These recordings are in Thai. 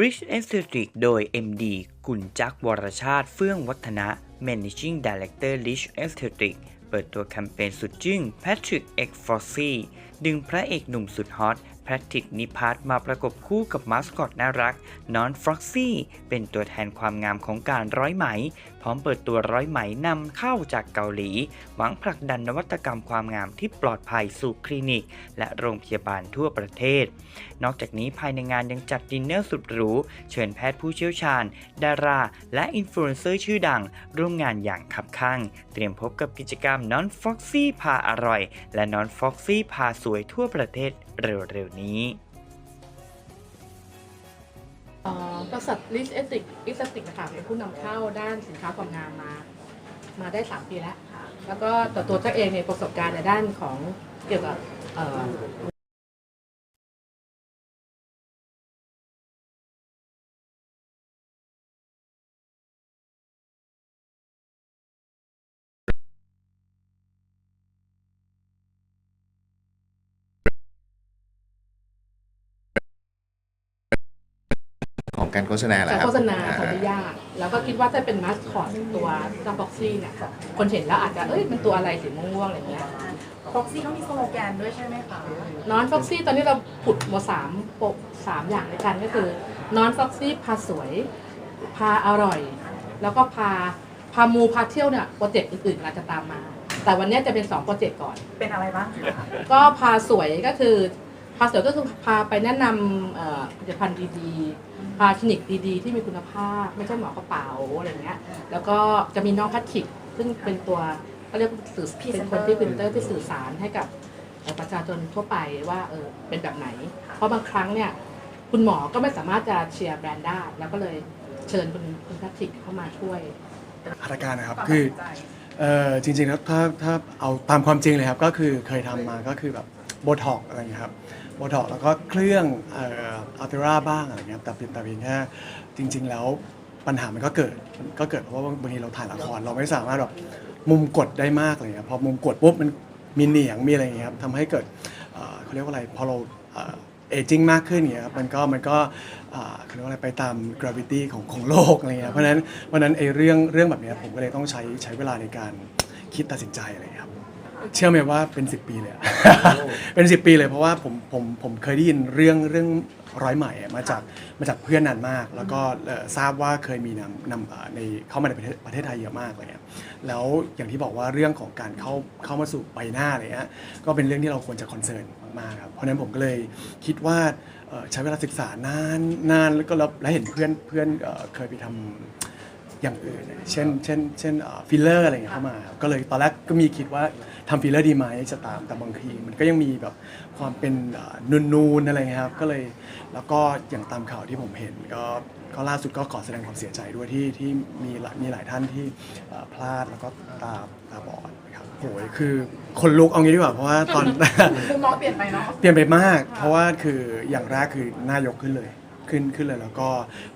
Rich e s t h e t i c โดย MD กุลจักวรชาติเฟื่องวัฒนะ Managing Director Rich e s t h e t i c เปิดตัวแคมเปญสุดจึ้ง Patrick X f o s s y ดึงพระเอกหนุ่มสุดฮอตแพทริกนิพัฒน์มาประกบคู่กับมาสคอตน่ารักนอนฟร็อกซี่เป็นตัวแทนความงามของการร้อยไหม พร้อมเปิดตัวร้อยไหมนำเข้าจากเกาหลี หวังผลักดันนวัตกรรมความงามที่ปลอดภัยสู่คลินิก และโรงพยาบาลทั่วประเทศ นอกจากนี้ภายในงานยังจัดดินเนอร์สุดหรูเชิญแพทย์ผู้เชี่ยวชาญ ดารา และอินฟลูเอนเซอร์ชื่อดัง ร่วมงานอย่างขับข้างเตรียมพบกับกิจกรรม Non Foxy พาอร่อย และ Non Foxy พาสวยทั่วประเทศเร็วๆนี้เอ่อบริษัทลิสเอติกลิสเอติกนะคะเป็นผู้นำเข้าด้านสินค้าความงามมา มาได้ 3 ปีแล้วแล้วก็ตัวตัวเจ้าเองในยประสบการณ์ในด้านของเกี่ยวกับเอ่อ ของการโฆษณาแหละการครับโฆษณาอ่ทำได้ยาก แล้วก็คิดว่าถ้าเป็นมาสคอตตัวซัมบ็อกซี่เนี่ย คนเห็นแล้วอาจจะ เอ้ย มันตัวอะไรสีม่วงๆอะไรเงี้ยฟ็อกซี่เขามีสโลแกนด้วยใช่ไหมคะ นอนฟ็อกซี่ตอนนี้เราผุดมาสามปกสามอย่างด้วยกันก็คือนอนฟ็อกซี่พาสวย พาอร่อย แล้วก็พาพามูพาเที่ยวเนี่ยโปรเจกต์อื่นๆอาจจะตามมา แต่วันนี้จะเป็น2โปรเจกต์ก่อน เป็นอะไรบ้างคะก็พาสวยก็คือ พาเสวยก็คือพาไปแนะนำผลิตภัณฑ์ดีๆ พาคลินิกดีๆ ที่มีคุณภาพ ไม่ใช่หมอกระเป๋าอะไรเงี้ย แล้วก็จะมีน้องแพทริกซึ่งเป็นตัวเขาเรียกสื่อเป็นคนที่เป็นเตอร์ที่สื่อสารให้กับประชาชนทั่วไปว่าเออเป็นแบบไหน เพราะบางครั้งเนี่ยคุณหมอก็ไม่สามารถจะเชียร์แบรนด์ได้ แล้วก็เลยเชิญคุณคุณแพทริกเข้ามาช่วยหัตการนะครับคือจเออจริงๆแล้วถ้าถ้าเอาตามความจริงเลยครับ ก็คือเคยทำมาก็คือแบบ โบท็อกอะไรอย่างเงี้ยครับโบท็อกแล้วก็เครื่องเอ่ออัลเทราบ้างอะไรเงี้ยครับแต่เพียงแต่เพียงแค่จริง ๆ แล้วปัญหามันก็เกิดมันก็เกิดเพราะว่าบางทีเราถ่ายละครเราไม่สามารถแบบมุมกดได้มากอะไรเลยครับพอมุมกดปุ๊บมันมีเหนียงมีอะไรอย่างเงี้ยครับทำให้เกิดเอ่อเขาเรียกว่าอะไรพอเราเอจิ้งมากขึ้นอย่างเงี้ยครับมันก็มันก็เอ่อเขาเรียกว่าอะไรไปตาม gravity ของของโลกอะไรเงี้ยเพราะฉะนั้นเพราะนั้นไอ้เรื่องเรื่องแบบเนี้ยผมก็เลยต้องใช้ใช้เวลาในการคิดตัดสินใจอะไรเงี้ยครับ เชื่อไหมว่าเป็น 10 ปีเลยอะ เป็น 10 ปีเลยเพราะว่าผมผมผมเคยได้ยินเรื่องเรื่องร้อยใหม่อะมาจากมาจากเพื่อนนานมาก แล้วก็เอ่อทราบว่าเคยมีนำนำเอ่อในเข้ามาในประเทศประเทศไทยเยอะมากอะไรเงี้ยแล้วอย่างที่บอกว่าเรื่องของการเข้าเข้ามาสู่ใบหน้าอะไรเงี้ยก็เป็นเรื่องที่เราควรจะคอนเซิร์นมากๆครับเพราะฉะนั้นผมก็เลยคิดว่าเอ่อใช้เวลาศึกษานานนานแล้วก็แล้วและเห็นเพื่อนเพื่อนเอ่อเคยไปทำ อย่างอื่นเนี่ยเช่นเช่นเช่นฟิลเลอร์อะไรอย่างเงี้ยเข้ามาครับก็เลยตอนแรกก็มีคิดว่าทำฟิลเลอร์ดีไหมจะตามแต่บางทีมันก็ยังมีแบบความเป็นเอ่อนูนๆอะไรเงี้ยครับก็เลยแล้วก็อย่างตามข่าวที่ผมเห็นก็ก็ล่าสุดก็ขอแสดงความเสียใจด้วยที่ที่มีหลายมีหลายท่านที่เอ่อพลาดแล้วก็ตาตาบอดนะครับโหยคือคนลุกเอางี้ดีกว่าเพราะว่าตอนมุมมองเปลี่ยนไปเนาะเปลี่ยนไปมาก เพราะว่าคืออย่างแรกคือหน้ายกขึ้นเลย ขึ้นขึ้นเลยแล้วก็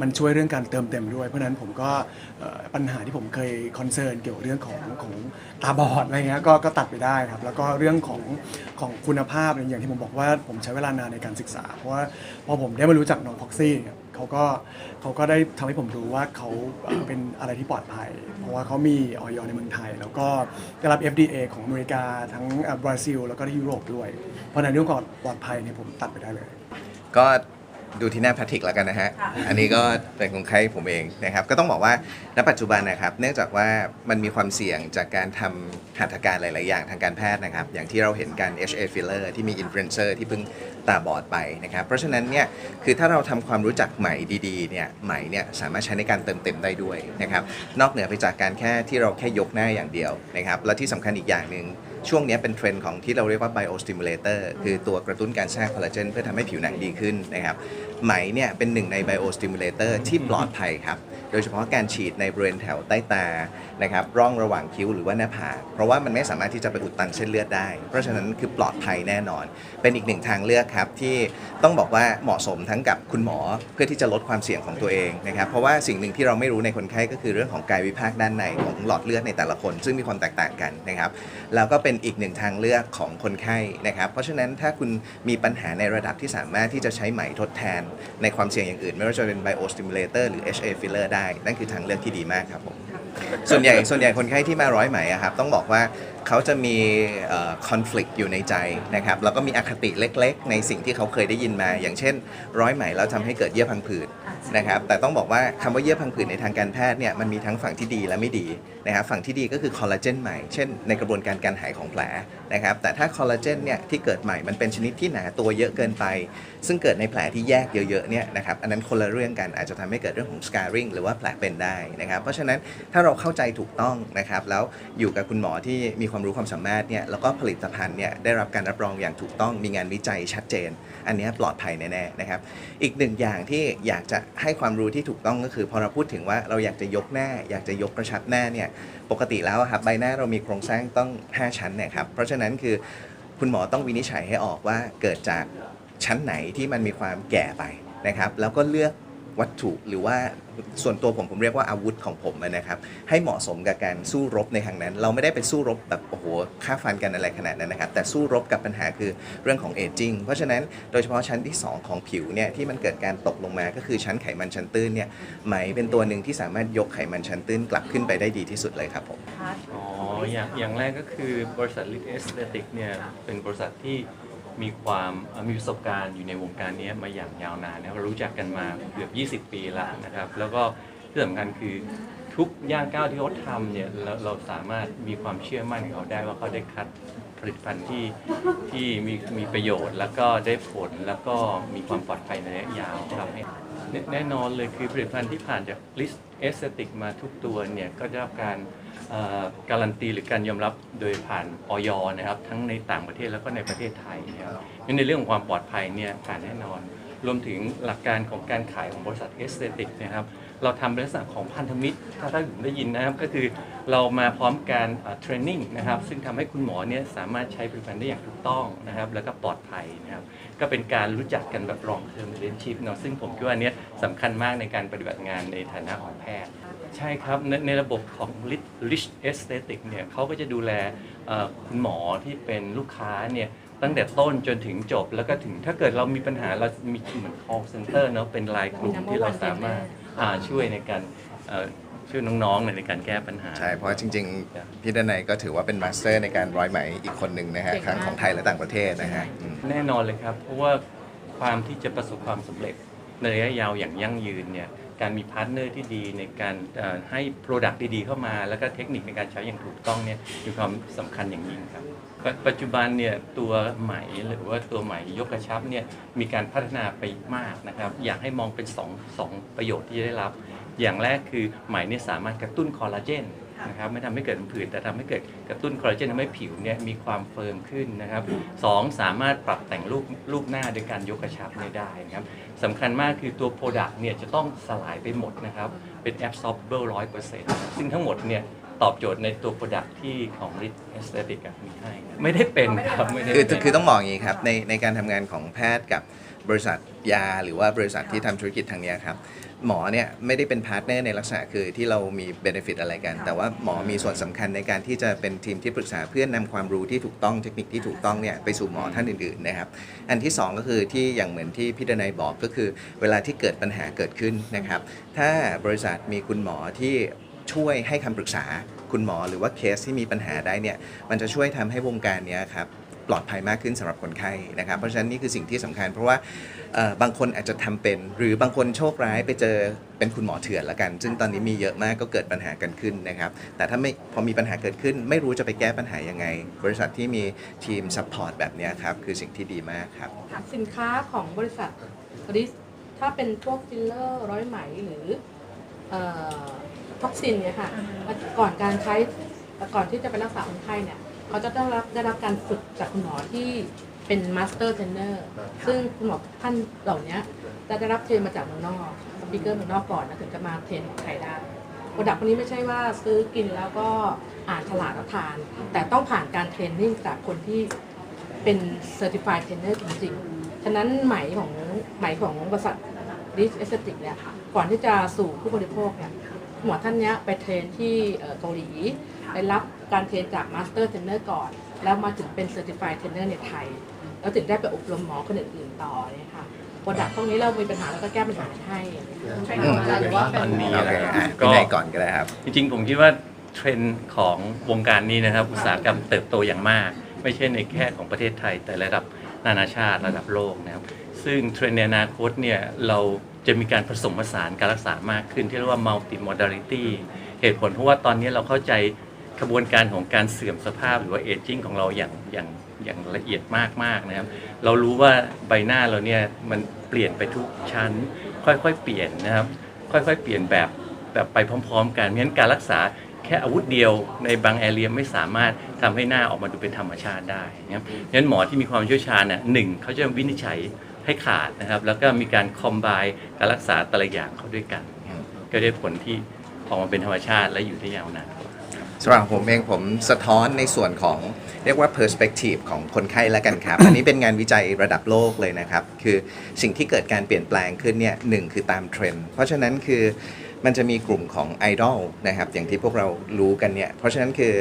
มันช่วยเรื่องการเติมเต็มด้วย เพราะฉะนั้นผมก็เอ่อปัญหาที่ผมเคยคอนเซิร์นเกี่ยวกับเรื่องของของตาบอดอะไรเงี้ยก็ก็ตัดไปได้ครับ แล้วก็เรื่องของของคุณภาพอะไรอย่างที่ผมบอกว่าผมใช้เวลานานในการศึกษา เพราะว่าพอผมได้มารู้จักน้องพ็อกซี่เนี่ยเขาก็เขาก็ได้ทำให้ผมรู้ว่าเขาเอ่อเป็นอะไรที่ปลอดภัย เพราะว่าเขามีออยในเมืองไทย แล้วก็ได้รับ FDA ของอเมริกาทั้งเอ่อบราซิล แล้วก็ที่ยุโรปด้วย เพราะฉะนั้นเรื่องของปลอดภัยเนี่ยผมตัดไปได้เลย ก็ ดูที่หน้าแพทริกแล้วกันนะฮะ อันนี้ก็เป็นคนไข้ผมเองนะครับ ก็ต้องบอกว่าณปัจจุบันนะครับ เนื่องจากว่ามันมีความเสี่ยงจากการทำหัตถการหลาย ๆ อย่างทางการแพทย์นะครับ อย่างที่เราเห็นกัน HA filler ที่มีอินฟลูเอนเซอร์ที่เพิ่ง ตาบอดไปนะครับ เพราะฉะนั้นเนี่ยคือถ้าเราทำความรู้จักไหมดีๆเนี่ยไหมเนี่ยสามารถใช้ในการเติมเต็มได้ด้วยนะครับนอกเหนือไปจากการแค่ที่เราแค่ยกหน้าอย่างเดียวนะครับและที่สำคัญอีกอย่างหนึ่งช่วงนี้เป็นเทรนด์ของที่เราเรียกว่า biostimulator คือตัวกระตุ้นการสร้างคอลลาเจนเพื่อทำให้ผิวหนังดีขึ้นนะครับไหมเนี่ยเป็นหนึ่งใน biostimulator ที่ปลอดภัยครับ โดยเฉพาะการฉีดในบริเวณแถวใต้ตานะครับร่องระหว่างคิ้วหรือว่าหน้าผากเพราะว่ามันไม่สามารถที่จะไปอุดตันเส้นเลือดได้ เพราะฉะนั้นคือปลอดภัยแน่นอน เป็นอีกหนึ่งทางเลือกครับที่ต้องบอกว่าเหมาะสมทั้งกับคุณหมอเพื่อที่จะลดความเสี่ยงของตัวเองนะครับเพราะว่าสิ่งหนึ่งที่เราไม่รู้ในคนไข้ก็คือเรื่องของกายวิภาคด้านในของหลอดเลือดในแต่ละคน ซึ่งมีความแตกต่างกันนะครับแล้วก็เป็นอีกหนึ่งทางเลือกของคนไข้นะครับเพราะฉะนั้นถ้าคุณมีปัญหาในระดับที่สามารถที่จะใช้ไหมทดแทน ในความเสี่ยงอย่างอื่น ไม่ว่าจะเป็น biostimulator หรือ HA filler ได้นั่นคือทางเลือกที่ดีมากครับผมส่วนใหญ่ส่วนใหญ่คนไข้ที่มาร้อยไหมอะครับต้องบอกว่า เขาจะมีเอ่อ conflict อยู่ในใจนะครับแล้วก็มีอคติเล็กๆ ในสิ่งที่เขาเคยได้ยินมา อย่างเช่น ร้อยไหมแล้วทำให้เกิดเยื่อพังผืดนะครับแต่ต้องบอกว่าคำว่าเยื่อพังผืดในทางการแพทย์เนี่ยมันมีทั้งฝั่งที่ดีและไม่ดีนะครับฝั่งที่ดีก็คือคอลลาเจนใหม่เช่นในกระบวนการการหายของแผลนะครับแต่ถ้าคอลลาเจนเนี่ยที่เกิดใหม่มันเป็นชนิดที่หนาตัวเยอะเกินไป ซึ่งเกิดในแผลที่แยกเยอะๆเนี่ยนะครับอันนั้นคนละเรื่องกันอาจจะทำให้เกิดเรื่องของ scarring หรือว่าแผลเป็นได้นะครับเพราะฉะนั้นถ้าเราเข้าใจถูกต้องนะครับแล้วอยู่กับคุณหมอที่มีความรู้ความสามารถเนี่ยแล้วก็ผลิตภัณฑ์เนี่ยได้รับการรับรองอย่างถูกต้องมีงานวิจัยชัดเจน อันนี้ปลอดภัยแน่ๆนะครับอีกหนึ่งอย่างที่อยากจะให้ความรู้ที่ถูกต้องก็คือพอเราพูดถึงว่าเราอยากจะยกหน้า อยากจะยกกระชับหน้าเนี่ยปกติแล้วครับใบหน้าเรามีโครงสร้างต้อง 5 ชั้นเนี่ยครับเพราะฉะนั้นคือคุณหมอต้องวินิจฉัยให้ออกว่าเกิดจากชั้นไหนที่มันมีความแก่ไปนะครับแล้วก็เลือก วัตถุหรือว่าส่วนตัวผมผมเรียกว่าอาวุธของผมนะครับ ให้เหมาะสมกับการสู้รบในทางนั้น เราไม่ได้ไปสู้รบแบบโอ้โหฆ่าฟันกันอะไรขนาดนั้นนะครับ แต่สู้รบกับปัญหาคือเรื่องของเอจจิ้งเพราะฉะนั้นโดยเฉพาะชั้นที่ 2 ของผิวเนี่ยที่มันเกิดการตกลงมาก็คือชั้นไขมันชั้นตื้นเนี่ยไหมเป็นตัวหนึ่งที่สามารถยกไขมันชั้นตื้นกลับขึ้นไปได้ดีที่สุดเลยครับผมอ๋ออย่างอย่างแรกก็คือบริษัทลิทเอสเตติกเนี่ยเป็นบริษัทที่ มีความมีประสบการณ์อยู่ในวงการนี้มาอย่างยาวนานนะเรารู้จักกันมาเกือบ 20 ปีแล้วนะครับ แล้วก็ที่สำคัญคือทุกย่างก้าวที่เขาทำเนี่ยเราเราสามารถมีความเชื่อมั่นกับเขาได้ว่าเขาได้คัดผลิตภัณฑ์ที่ที่มีมีประโยชน์ แล้วก็ได้ผลแล้วก็มีความปลอดภัยในระยะยาวครับแน่นอนเลยคือผลิตภัณฑ์ที่ผ่านจากลิสต์เอสเตติกมาทุกตัวเนี่ยก็ได้รับการ การันตีหรือการยอมรับโดยผ่านออยนะครับ ทั้งในต่างประเทศแล้วก็ในประเทศไทยนะครับงั้นในเรื่องของความปลอดภัยเนี่ยผ่านแน่นอน รวมถึงหลักการของการขายของบริษัทเอสเตติกนะครับเราทำเป็นลักษณะของพันธมิตร ถ้าถ้าผมได้ยินนะครับ ก็คือเรามาพร้อมการเทรนนิ่งนะครับ ซึ่งทำให้คุณหมอเนี่ยสามารถใช้ผลิตภัณฑ์ได้อย่างถูกต้องนะครับ แล้วก็ปลอดภัยนะครับ ก็เป็นการรู้จักกันแบบรองเทอมเรียนชิพเนาะซึ่งผมคิดว่าอันเนี้ยสำคัญมากในการปฏิบัติงานในฐานะของแพทย์ ใช่ครับ ในในระบบของ Rich Aesthetic เนี่ยเขาก็จะดูแลเอ่อคุณหมอที่เป็นลูกค้าเนี่ยตั้งแต่ต้นจนถึงจบ แล้วก็ถึงถ้าเกิดเรามีปัญหาเรามีเหมือน call center เนาะเป็นรายกลุ่มมี number ที่เรา one สามารถ trainer อ่าช่วยในการเอ่อ ช่วยน้องๆในการแก้ปัญหา ใช่ เพราะว่าจริง ๆ พี่ดนัยก็ถือว่าเป็นมาสเตอร์ในการร้อยไหมอีกคนหนึ่งนะฮะเก่งมากทั้งของไทยและต่างประเทศนะฮะอืมแน่นอนเลยครับ เพราะว่าความที่จะประสบความสำเร็จในระยะยาวอย่างยั่งยืนเนี่ยการมีพาร์ทเนอร์ที่ดีในการเอ่อให้ Product ดีๆเข้ามา แล้วก็เทคนิคในการใช้อย่างถูกต้องเนี่ยมีความสำคัญอย่างยิ่งครับปจปัจจุบันเนี่ยตัวไหมหรือว่าตัวไหมยกกระชับเนี่ยมีการพัฒนาไปมากนะครับ อยากให้มองเป็นสองสองประโยชน์ที่จะได้รับ อย่างแรกคือไหมเนี่ยสามารถกระตุ้นคอลลาเจนนะครับไม่ทำให้เกิดผื่นแต่ทำให้เกิดกระตุ้นคอลลาเจนทำให้ผิวเนี่ยมีความเฟิร์มขึ้นนะครับสองสามารถปรับแต่งรูปรูปหน้าโดยการยกกระชับเนี่ยได้นะครับสำคัญมากคือตัว Product เนี่ยจะต้องสลายไปหมดนะครับเป็น absorbable 100%ซึ่งทั้งหมดเนี่ยตอบโจทย์ในตัว Product ที่ของ Rit Aesthetic อะมีให้นะไม่ได้เป็นครับไม่ได้คือเป็นคือต้องบอกอย่างนี้ครับในในการทำงานของแพทย์กับบริษัทยา หรือว่าบริษัทที่ทำธุรกิจทางเนี้ยครับ หมอเนี่ยไม่ได้เป็นพาร์ทเนอร์ในลักษณะคือที่เรามีเบนฟิตอะไรกัน แต่ว่าหมอมีส่วนสำคัญในการที่จะเป็นทีมที่ปรึกษาเพื่อนนำความรู้ที่ถูกต้องเทคนิคที่ถูกต้องเนี่ยไปสู่หมอท่านอื่นๆนะครับ อันที่สองก็คือที่อย่างเหมือนที่พี่ดนัยบอกก็คือ เวลาที่เกิดปัญหาเกิดขึ้นนะครับ ถ้าบริษัทมีคุณหมอที่ช่วยให้คำปรึกษาคุณหมอหรือว่าเคสที่มีปัญหาได้เนี่ยมันจะช่วยทำให้วงการเนี้ยครับ ปลอดภัยมากขึ้นสำหรับคนไข้นะครับ เพราะฉะนั้นนี่คือสิ่งที่สำคัญ เพราะว่าบางคนอาจจะทำเป็น หรือบางคนโชคร้ายไปเจอเป็นคุณหมอเถื่อนละกัน ซึ่งตอนนี้มีเยอะมากก็เกิดปัญหากันขึ้นนะครับ แต่ถ้าไม่พอมีปัญหาเกิดขึ้น ไม่รู้จะไปแก้ปัญหายังไง บริษัทที่มีทีมซัพพอร์ตแบบนี้ครับคือสิ่งที่ดีมากครับสินค้าของบริษัทริสถ้าเป็นพวกฟิลเลอร์ร้อยไหมหรือท็อกซินเนี่ยค่ะก่อนการใช้ก่อนที่จะไปรักษาคนไข้เนี่ย เขาจะต้องรับได้รับการฝึกจากคุณหมอที่เป็นมาสเตอร์เทรนเนอร์ซึ่งคุณหมอท่านเหล่านี้จะได้รับเทรนมาจากเมืองนอกบิ๊กเกอร์เมืองนอกก่อนแล้วถึงจะมาเทรนของไทยได้โปรดักต์พวกนี้ไม่ใช่ว่าซื้อกินแล้วก็อ่านฉลากแล้วทาน แต่ต้องผ่านการเทรนนิ่งจากคนที่เป็น Certified Trainer จริงๆ ฉะนั้นไหมของไหมของบริษัท Rich Aesthetic เนี่ยก่อนที่จะสู่ผู้บริโภคเนี่ยหมอท่านเนี้ยไปเทรนที่เอ่อเกาหลีได้รับ การเทรนจาก Master Trainer ก่อน แล้วมาถึงเป็น Certified Trainer ในไทย แล้วถึงได้ไปอบรมหมอคนอื่นๆต่อเนี่ยค่ะโปรดักต์พวกนี้เรามีปัญหาแล้วก็แก้ปัญหาให้เทรนด์ของเราหรือว่าเป็นตอนนี้โอเคนะครับอะก็พี่นายก่อนก็ได้ครับ จริงๆ ผมคิดว่าเทรนด์ของวงการนี้นะครับ อุตสาหกรรมเติบโตอย่างมาก ไม่ใช่ในแค่ของประเทศไทย แต่ระดับนานาชาติระดับโลกนะครับ ซึ่งเทรนด์ในอนาคตเนี่ยเราจะมีการผสมผสานการรักษามากขึ้นที่เรียกว่า multi modality เหตุผลเพราะว่าตอนนี้เราเข้าใจ กระบวนการของการเสื่อมสภาพหรือว่า aging ของเราอย่างอย่างอย่างละเอียดมากๆนะครับ เรารู้ว่าใบหน้าเราเนี่ยมันเปลี่ยนไปทุกชั้น ค่อยๆเปลี่ยนนะครับ ค่อยๆเปลี่ยนแบบแบบไปพร้อม ๆ กันเพราะฉะนั้นการรักษาแค่อาวุธเดียวในบางแอเรียไม่สามารถทำให้หน้าออกมาดูเป็นธรรมชาติได้นะครับเพราะฉะนั้นหมอที่มีความเชี่ยวชาญน่ะหนึ่งเขาจะวินิจฉัยให้ขาดนะครับ แล้วก็มีการคอมไบการรักษาแต่ละอย่างเข้าด้วยกัน ก็ได้ผลที่ออกมาเป็นธรรมชาติและอยู่ได้ยาวนาน สำหรับผมเองผมสะท้อนในส่วนของเรียกว่า perspective ของคนไข้แล้วกันครับ อันนี้เป็นงานวิจัยระดับโลกเลยนะครับ คือสิ่งที่เกิดการเปลี่ยนแปลงขึ้นเนี่ยหนึ่งคือตามเทรนด์เพราะฉะนั้นคือมันจะมีกลุ่มของไอดอลนะครับอย่างที่พวกเรารู้กันเนี่ยเพราะฉะนั้นคือ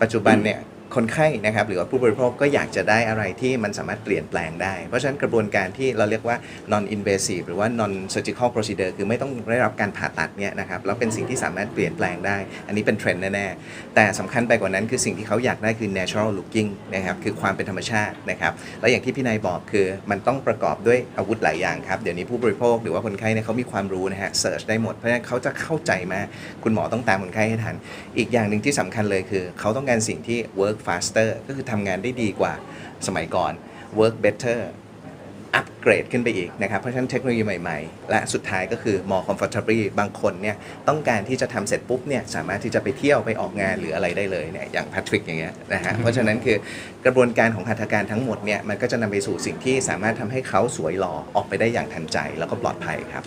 ปัจจุบันเนี่ย คนไข้นะครับหรือว่าผู้บริโภคก็อยากจะได้อะไรที่มันสามารถเปลี่ยนแปลงได้ เพราะฉะนั้นกระบวนการที่เราเรียกว่า non invasive หรือว่า non surgical procedure คือไม่ต้องได้รับการผ่าตัดเนี่ยนะครับแล้วเป็นสิ่งที่สามารถเปลี่ยนแปลงได้ อันนี้เป็นเทรนด์แน่ๆแต่สำคัญไปกว่านั้นคือสิ่งที่เขาอยากได้คือ natural looking นะครับคือความเป็นธรรมชาตินะครับแล้วอย่างที่พี่นายบอกคือมันต้องประกอบด้วยอาวุธหลายอย่างครับเดี๋ยวนี้ผู้บริโภคหรือว่าคนไข้เนี่ยเขามีความรู้นะฮะเสิร์ชได้หมดเพราะฉะนั้นเขาจะเข้าใจมาคุณหมอต้องตามคนไข้ให้ทัน อีกอย่างหนึ่งที่สำคัญเลยคือ เขาต้องการสิ่งที่ work faster ก็คือทำงานได้ดีกว่าสมัยก่อน work better อัปเกรดขึ้นไปอีกนะครับ เพราะฉะนั้นเทคโนโลยีใหม่ๆ และสุดท้ายก็คือ more comfortable บางคนเนี่ยต้องการที่จะทำเสร็จปุ๊บเนี่ยสามารถที่จะไปเที่ยวไปออกงานหรืออะไรได้เลยเนี่ยอย่างแพทริกอย่างเงี้ยนะฮะ เพราะฉะนั้นคือกระบวนการของหัตถการทั้งหมดเนี่ยมันก็จะนำไปสู่สิ่งที่สามารถทำให้เขาสวยหล่อออกไปได้อย่างทันใจ แล้วก็ปลอดภัยครับ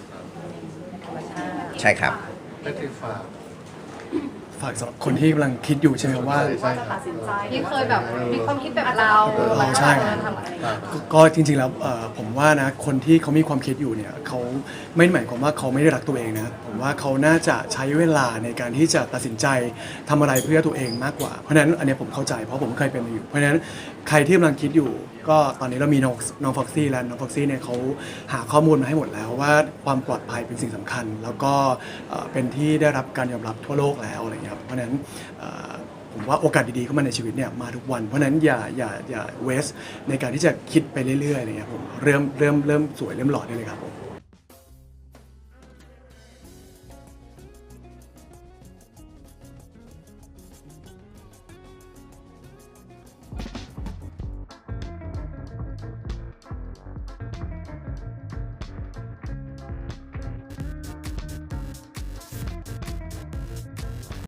ใช่ครับ ฝากสำหรับคนที่กำลังคิดอยู่ใช่ไหมว่า ว่าจะตัดสินใจที่เคยแบบมีความคิดแบบเราเออแล้วก็ใช่จะทำอะไรอย่างเงี้ยก็ก็จริงๆแล้วเอ่อผมว่านะคนที่เขามีความคิดอยู่เนี่ยเขาไม่ได้หมายความว่าเขาไม่ได้รักตัวเองนะผมว่าเขาน่าจะใช้เวลาในการที่จะตัดสินใจทำอะไรเพื่อตัวเองมากกว่าเพราะฉะนั้นอันเนี้ยผมเข้าใจเพราะผมเคยเป็นมาอยู่ เพราะฉะนั้น ใครที่กำลังคิดอยู่ ก็ตอนนี้เรามีน้องน้องฟ็อกซี่แล้วน้องฟ็อกซี่เนี่ยเขาหาข้อมูลมาให้หมดแล้วว่าความปลอดภัยเป็นสิ่งสำคัญ แล้วก็เอ่อเป็นที่ได้รับการยอมรับทั่วโลกแล้วอะไรอย่างเงี้ยครับเพราะฉะนั้นเอ่อผมว่าโอกาสดีๆเข้ามาในชีวิตเนี่ยมาทุกวัน เพราะฉะนั้นอย่าอย่าอย่าเวสในการที่จะคิดไปเรื่อยๆอะไรเงี้ยผมเริ่มเริ่มเริ่มสวยเริ่มหล่อได้เลยครับผม